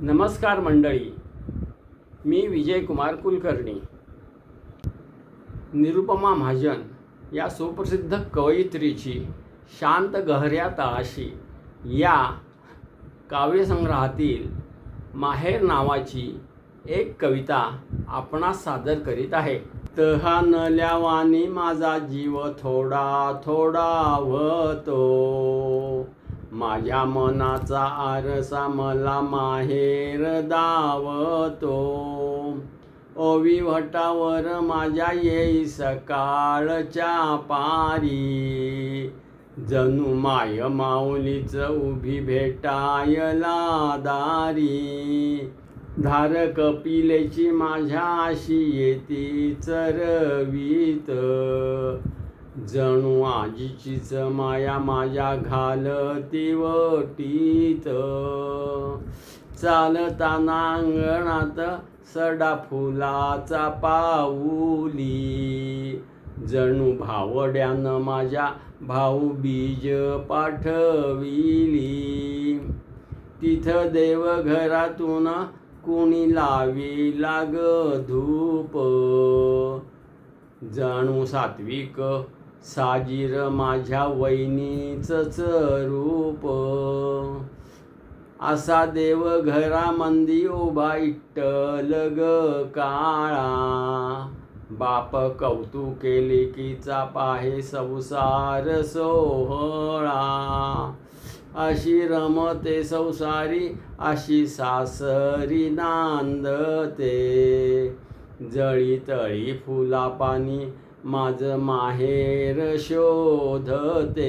नमस्कार मंडळी मी विजयकुमार कुलकर्णी. निरुपमा महाजन या सुप्रसिद्ध कवयित्रीची शांत गहऱ्या तळाशी या काव्यसंग्रहातील माहेर नावाची एक कविता आपणास सादर करीत आहे. तहानल्यावानी माझा जीव थोडा थोडा वतो माझ्या मनाचा आरसा मला माहेर दावतो. ओविवटावर माझ्या येई सकाळच्या पारी. जणू माय माऊलीच उभी भेटायला दारी. धार कपिलेची माझ्या आशी येती चरवीत. जणू आजीचीच माया माझ्या घालती वटीत. चालताना अंगणात सडा फुलाचा पाऊली. जणू भावड्यानं माझ्या भाऊ बीज पाठविली. तिथं देवघरातून कुणी लावी लाग धूप. जाणू सात्विक साजीर माझ्या वहिनीचंच रूप असा देव घरामंदी उभा इट्टल ग काळा. बाप कौतुके लेकीचा पाहे संसार सोहळा. अशी रमते संसारी अशी सासरी नांदते. जळी तळी फुला पाणी माझ माहेर शोधते.